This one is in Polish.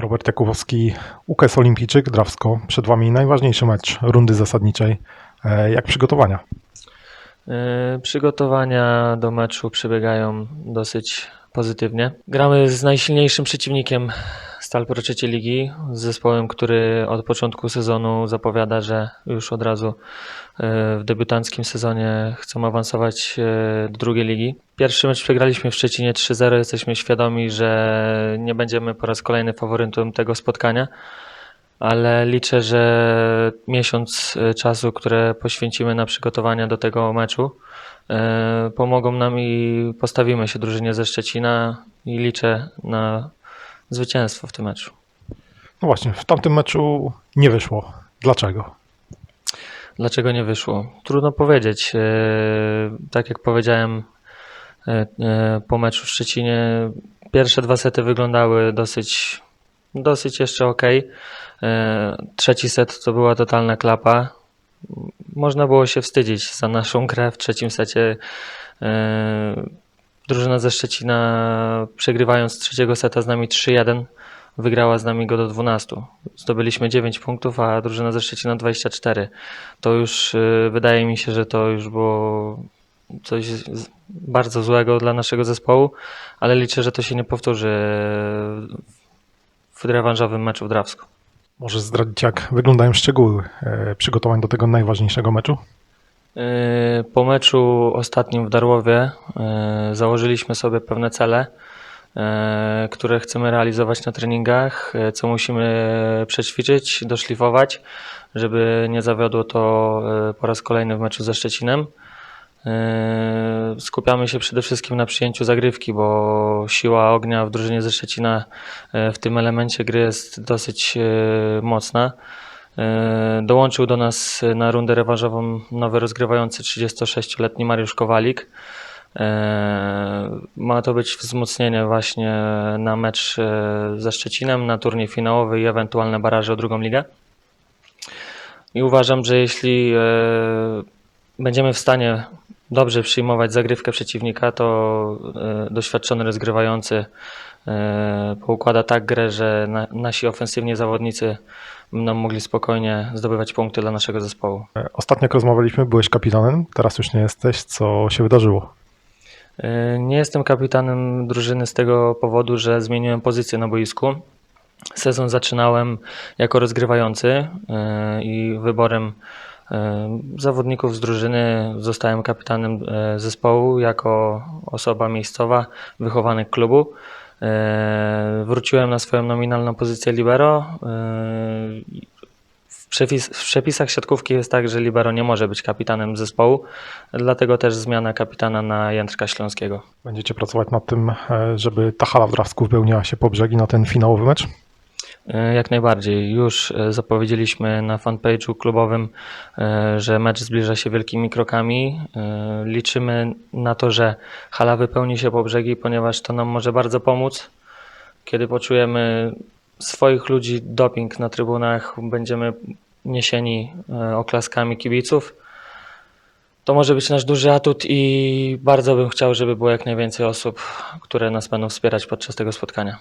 Robert Jakubowski, UKS Olimpijczyk, Drawsko. Przed Wami najważniejszy mecz rundy zasadniczej. E, Jak przygotowania? Yy, Przygotowania do meczu przebiegają dosyć pozytywnie. Gramy z najsilniejszym przeciwnikiem Stal Pro trzeciej ligi, z zespołem, który od początku sezonu zapowiada, że już od razu yy, w debiutanckim sezonie chcą awansować yy, do drugiej ligi. Pierwszy mecz przegraliśmy w Szczecinie 3-0. Jesteśmy świadomi, że nie będziemy po raz kolejny faworytem tego spotkania ale liczę, że miesiąc e, czasu, które poświęcimy na przygotowania do tego meczu, e, pomogą nam i postawimy się drużynie ze Szczecina i liczę na zwycięstwo w tym meczu. No właśnie, w tamtym meczu nie wyszło. Dlaczego? Dlaczego nie wyszło? Trudno powiedzieć. E, Tak jak powiedziałem e, e, po meczu w Szczecinie, pierwsze dwa sety wyglądały dosyć, dosyć jeszcze ok. Trzeci set to była totalna klapa. Można było się wstydzić za naszą grę w trzecim secie. Drużyna ze Szczecina, przegrywając trzeciego seta z nami 3-1, wygrała z nami go do 12. Zdobyliśmy 9 punktów, a drużyna ze Szczecina 24. To już y, wydaje mi się, że to już było coś bardzo złego dla naszego zespołu, ale liczę, że to się nie powtórzy w rewanżowym meczu w Drawsku. Może zdradzić, jak wyglądają szczegóły e, przygotowań do tego najważniejszego meczu? Y, Po meczu ostatnim w Darłowie y, założyliśmy sobie pewne cele, y, które chcemy realizować na treningach, co musimy przećwiczyć, doszlifować, żeby nie zawiodło to po raz kolejny w meczu ze Szczecinem. Skupiamy się przede wszystkim na przyjęciu zagrywki, bo siła ognia w drużynie ze Szczecina w tym elemencie gry jest dosyć mocna. E, Dołączył do nas na rundę rewanżową nowy rozgrywający 36-letni Mariusz Kowalik. E, Ma to być wzmocnienie właśnie na mecz e, ze Szczecinem, na turniej finałowy i ewentualne baraże o drugą ligę. I uważam, że jeśli e, będziemy w stanie dobrze przyjmować zagrywkę przeciwnika, to e, doświadczony rozgrywający e, poukłada tak grę, że na, nasi ofensywni zawodnicy będą mogli spokojnie zdobywać punkty dla naszego zespołu. E, Ostatnio jak rozmawialiśmy, byłeś kapitanem, teraz już nie jesteś. Co się wydarzyło? Nie jestem kapitanem drużyny z tego powodu, że zmieniłem pozycję na boisku. Sezon zaczynałem jako rozgrywający i wyborem zawodników z drużyny zostałem kapitanem e, zespołu jako osoba miejscowa, wychowanek klubu. E, Wróciłem na swoją nominalną pozycję libero. E, W, przepis, w przepisach siatkówki jest tak, że libero nie może być kapitanem zespołu, dlatego też zmiana kapitana na Jędrka Śląskiego. Będziecie pracować nad tym, żeby ta hala w Drawsku wypełniała się po brzegi na ten finałowy mecz? E, Jak najbardziej. Już e, zapowiedzieliśmy na fanpage'u klubowym, e, że mecz zbliża się wielkimi krokami. Liczymy na to, że hala wypełni się po brzegi, ponieważ to nam może bardzo pomóc. Kiedy poczujemy swoich ludzi, doping na trybunach, będziemy niesieni oklaskami kibiców. To może być nasz duży atut i bardzo bym chciał, żeby było jak najwięcej osób, które nas będą wspierać podczas tego spotkania.